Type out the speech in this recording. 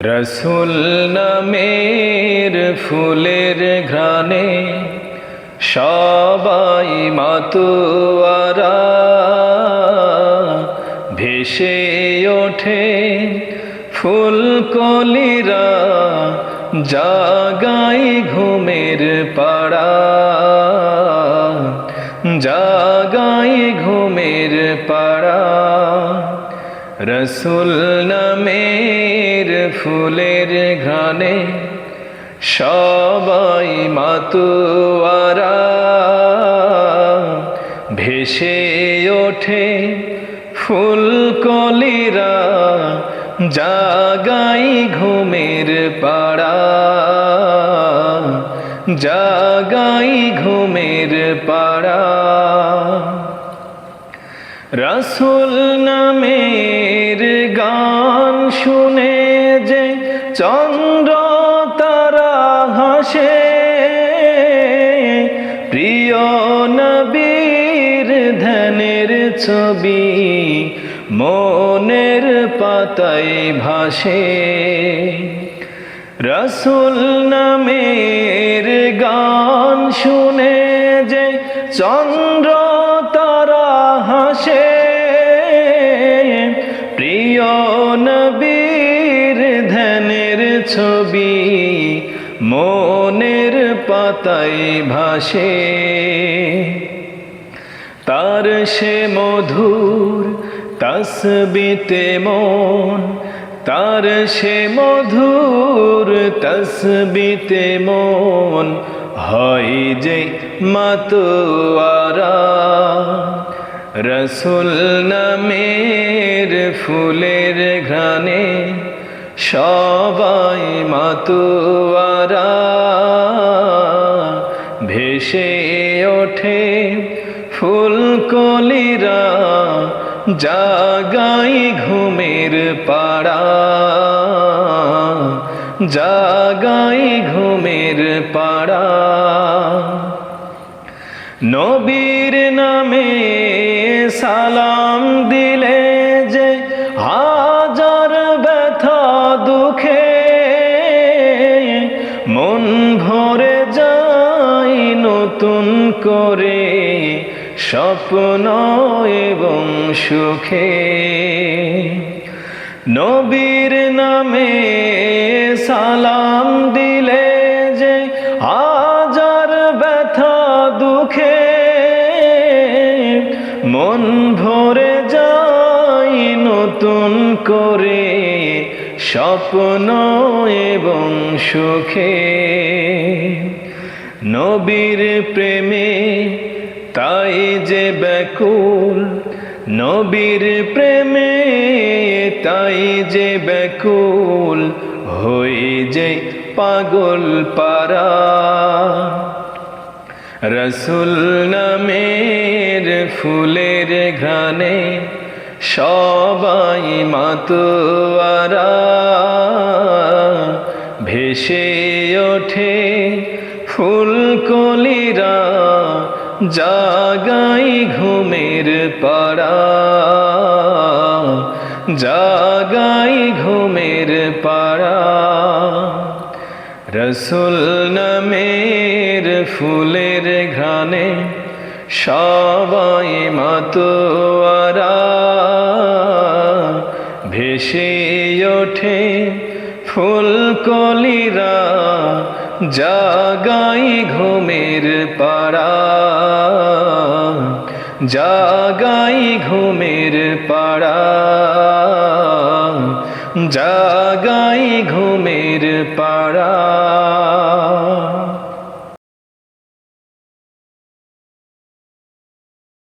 রসুল নামের ফুলের ঘ্রাণে সবাই মাতুয়ারা ভেসে ওঠে ফুলকলিরা, জাগাই ঘুমের পাড়া। জাগাই ঘুমের পাড়া। রসুল নামের ফুলের ঘ্রাণে সবাই মাতুয়ারা ভেসে ওঠে ফুলকলিরা, জাগাই ঘুমের পাড়া, জাগাই ঘুমের পাড়া। রাসুল নামের গান শুনে যে চন্দ্র তারা হাসে, প্রিয় নবীর ধ্যানের ছবি মনের পাতায় ভাসে। রসুল নামের গান শুনে যে চন্দ্র ছবি মনের পাতায় ভাসে। তার সে মধুর তসবিতে মন, তার সে মধুর তসবিতে মন হয় যে মাতোয়ারা। রসুল নামের ফুলের ঘ্রাণে সবাই মাতোয়ারা ভেসে ওঠে ফুলকলিরা জাগাই ঘুমের পাড়া। জাগাই ঘুমের পাড়া। নবীর নামে সালাম দিলে করে স্বপ্ন এবং সুখে। নবীর নামে সালাম দিলে যে আজার ব্যথা দুঃখে। মন ভরে যায় নতুন করে স্বপ্ন এবং সুখে। নবীর প্রেমে, তাই যে ব্যাকুল। নবীর প্রেমে, তাই যে ব্যাকুল। হয়ে যে পাগল পারা রসুল নামের ফুলের ঘ্রাণে সবাই মাতোয়ারা। ভেসে ওঠে ফুলকলিরা জাগাই ঘুমের পাড়া, জাগাই ঘুমের পাড়া। রসুল নামের ফুলের ঘ্রাণে সবাই মাতোয়ারা, ভেসে ওঠে ফুলকলিরা জাগাই ঘুমের পাড়া জাগাই ঘুমের পাড়া জাগাই ঘুমের পাড়া।